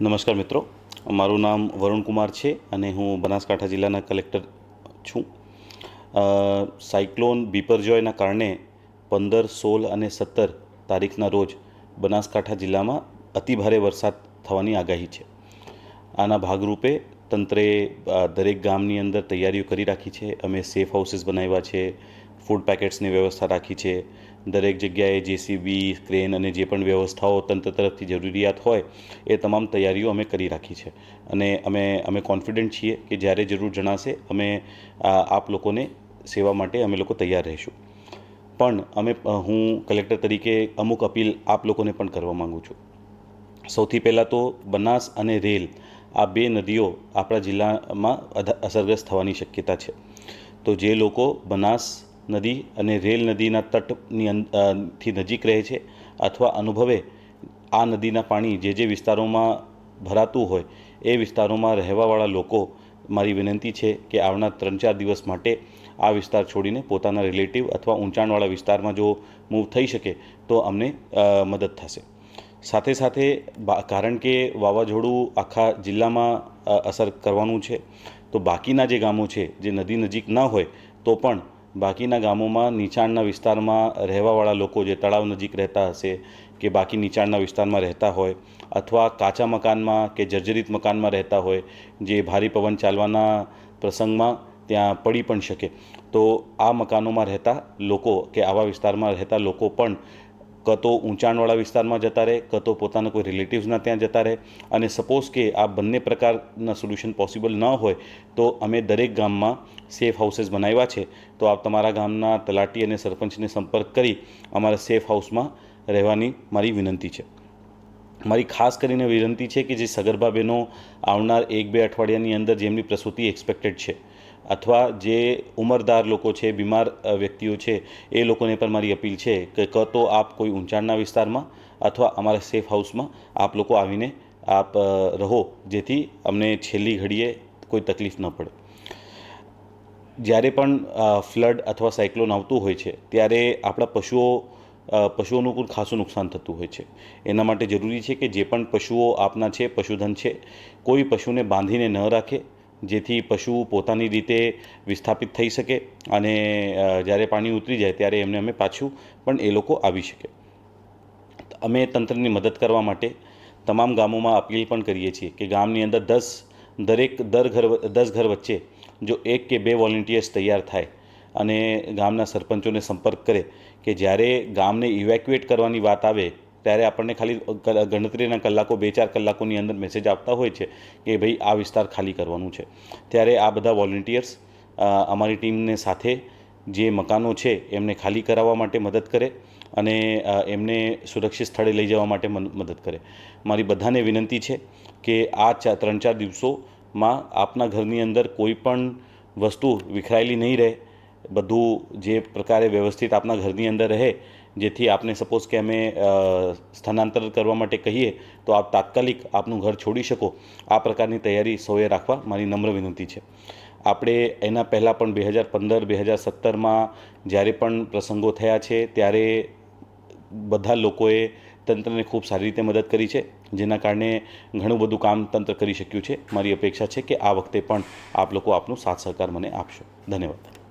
નમસ્કાર મિત્રો. મારું નામ વરુણ કુમાર છે અને હું બનાસકાંઠા જિલ્લાના કલેક્ટર છું. સાયક્લોન બિપરજોયના કારણે પંદર, સોળ અને સત્તર તારીખના રોજ બનાસકાંઠા જિલ્લામાં અતિભારે વરસાદ થવાની આગાહી છે. આના ભાગરૂપે તંત્રે દરેક ગામની અંદર તૈયારીઓ કરી રાખી છે. અમે સેફ હાઉસીસ બનાવ્યા છે. ફૂડ પેકેટ્સની વ્યવસ્થા રાખી છે. દરેક જગ્યાએ જેસીબી, ક્રેન અને જે પણ વ્યવસ્થાઓ તંત્ર તરફથી જરૂરિયાત હોય, એ તમામ તૈયારીઓ અમે કરી રાખી છે. અને અમે અમે કોન્ફિડન્ટ છીએ કે જ્યારે જરૂર જણાશે, અમે આપ લોકોને સેવા માટે અમે લોકો તૈયાર રહીશું. પણ અમે હું કલેક્ટર તરીકે અમુક અપીલ આપ લોકોને પણ કરવા માગું છું. સૌથી પહેલાં તો બનાસ અને રેલ આ બે નદીઓ આપણા જિલ્લામાં અસરગ્રસ્ત થવાની શક્યતા છે. તો જે લોકો બનાસ નદી અને રેલ નદીના તટની થી નજીક રહે છે અથવા અનુભવે આ નદીના પાણી જે જે વિસ્તારોમાં ભરાતું હોય એ વિસ્તારોમાં રહેવાવાળા લોકો મારી વિનંતી છે કે આવનાર ત્રણ ચાર દિવસ માટે આ વિસ્તાર છોડીને પોતાના રિલેટિવ અથવા ઊંચાણવાળા વિસ્તારમાં જો મૂવ થઈ શકે તો અમને મદદ થશે. સાથે સાથે કારણ કે વાવાઝોડું આખા જિલ્લામાં અસર કરવાનું છે તો બાકીના જે ગામો છે જે નદી નજીક ન હોય તો પણ બાકીના ગામોમાં નીચાણના વિસ્તારમાં રહેવાવાળા લોકો જે તળાવ નજીક રહેતા હશે, કે બાકી નીચાણના વિસ્તારમાં રહેતા હોય, અથવા કાચા મકાનમાં કે જર્જરિત મકાનમાં રહેતા હોય, જે ભારે પવન ચાલવાના પ્રસંગમાં ત્યાં પડી પણ શકે. તો આ મકાનોમાં રહેતા લોકો કે આવા વિસ્તારમાં રહેતા લોકો પણ કાં તો ઊંચાણવાળા વિસ્તારમાં જતા રહે કાં તો પોતાના કોઈ રિલેટિવ્સના ત્યાં જતા રહે અને સપોઝ કે આ બંને પ્રકારના સોલ્યુશન પોસિબલ ન હોય, તો અમે દરેક ગામમાં સેફ હાઉસીસ બનાવ્યા છે. તો આપ તમારા ગામના તલાટી અને સરપંચને સંપર્ક કરી અમારા સેફ હાઉસમાં રહેવાની મારી વિનંતી છે. મારી ખાસ કરીને વિનંતી છે કે જે સગર્ભા બહેનો આવનાર એક બે અઠવાડિયાની અંદર જેમની પ્રસૂતિ એક્સપેક્ટેડ છે અથવા જે ઉંમરદાર લોકો છે, બીમાર વ્યક્તિઓ છે, એ લોકોને પણ મારી અપીલ છે કે કાં તો આપ કોઈ ઊંચાણના વિસ્તારમાં અથવા અમારા સેફ હાઉસમાં આપ લોકો આવીને આપ રહો, જેથી અમને છેલ્લી ઘડીએ કોઈ તકલીફ ન પડે. જ્યારે પણ ફ્લડ અથવા સાયક્લોન આવતું હોય છે, ત્યારે આપણા પશુઓ પશુઓનું પણ ખાસું નુકસાન થતું હોય છે. એના માટે જરૂરી છે કે જે પણ પશુઓ આપના છે, પશુધન છે, કોઈ પશુને બાંધીને ન રાખે જેથી પશુ પોતાની રીતે વિસ્થાપિત થઈ શકે અને જ્યારે પાણી ઉતરી જાય ત્યારે એમને અમે પાછું પણ એ લોકો આવી શકે. અમે તંત્રની મદદ કરવા માટે તમામ ગામોમાં અપીલ પણ કરીએ છીએ કે ગામની અંદર દસ, દરેક દર ઘર, દસ ઘર વચ્ચે જો એક કે બે વોલેન્ટિયર્સ તૈયાર થાય અને ગામના સરપંચોને સંપર્ક કરે કે જ્યારે ગામને ઇવેક્યુએટ કરવાની વાત આવે ત્યારે આપણને ખાલી ગણતરીના કલાકો, બે ચાર કલાકોની અંદર મેસેજ આપતા હોય છે કે ભાઈ આ વિસ્તાર ખાલી કરવાનું છે. ત્યારે આ બધા વોલન્ટિયર્સ અમારી ટીમને સાથે જે મકાનો છે એમને ખાલી કરાવવા માટે મદદ કરે અને એમને સુરક્ષિત સ્થળે લઈ જવા માટે મદદ કરે. મારી બધાને વિનંતી છે કે આ ચા, ત્રણ ચાર દિવસોમાં આપના ઘરની અંદર કોઈ પણ વસ્તુ વિખરાયેલી નહીં રહે. બધું જે પ્રકારે વ્યવસ્થિત આપના ઘરની અંદર રહે, જેથી આપને સપોઝ કે અમે સ્થાનાંતર કરવા માટે કહીએ, તો આપ તાત્કાલિક આપનું ઘર છોડી શકો. આ પ્રકારની તૈયારી સૌએ રાખવા મારી નમ્ર વિનંતી છે. આપણે એના પહેલાં પણ બે હજાર પંદર, બે હજાર સત્તરમાં જ્યારે પણ પ્રસંગો થયા છે, ત્યારે બધા લોકોએ તંત્રને ખૂબ સારી રીતે મદદ કરી છે, જેના કારણે ઘણું બધું કામ તંત્ર કરી શક્યું છે. મારી અપેક્ષા છે કે આ વખતે પણ આપ લોકો આપનો સાથ સહકાર મને આપશો. ધન્યવાદ.